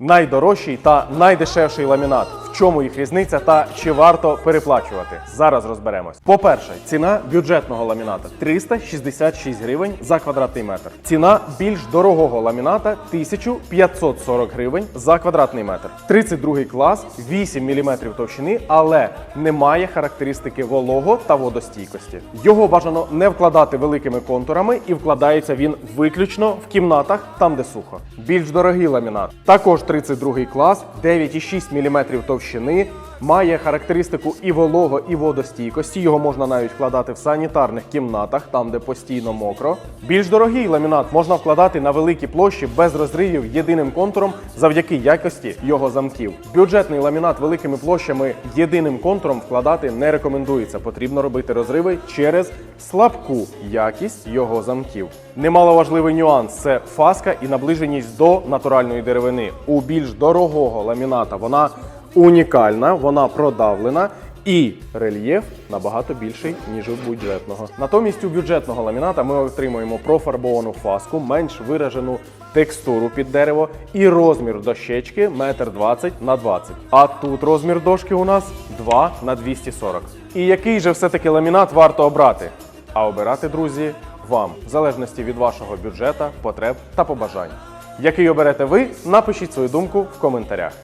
Найдорожчий та найдешевший ламінат. Чому їх різниця та чи варто переплачувати? Зараз розберемось. По-перше, ціна бюджетного ламіната 366 гривень за квадратний метр. Ціна більш дорогого ламіната 1540 гривень за квадратний метр. 32 клас, 8 мм товщини, але не має характеристики волого та водостійкості. Його бажано не вкладати великими контурами і вкладається він виключно в кімнатах, там де сухо. Більш дорогий ламінат. Також 32 клас, 9,6 мм товщини, має характеристику і волого, і водостійкості. Його можна навіть вкладати в санітарних кімнатах, там де постійно мокро. Більш дорогий ламінат можна вкладати на великі площі без розривів єдиним контуром завдяки якості його замків. Бюджетний ламінат великими площами єдиним контуром вкладати не рекомендується. Потрібно робити розриви через слабку якість його замків. Немаловажливий нюанс це фаска і наближеність до натуральної деревини. У більш дорогого ламіната вона унікальна, вона продавлена. І рельєф набагато більший, ніж у бюджетного. Натомість у бюджетного ламіната ми отримуємо профарбовану фаску, менш виражену текстуру під дерево і розмір дощечки 1,20 на 20. А тут розмір дошки у нас 2 на 240. І який же все-таки ламінат варто обрати? А обирати, друзі, вам, в залежності від вашого бюджета, потреб та побажань. Який оберете ви, напишіть свою думку в коментарях.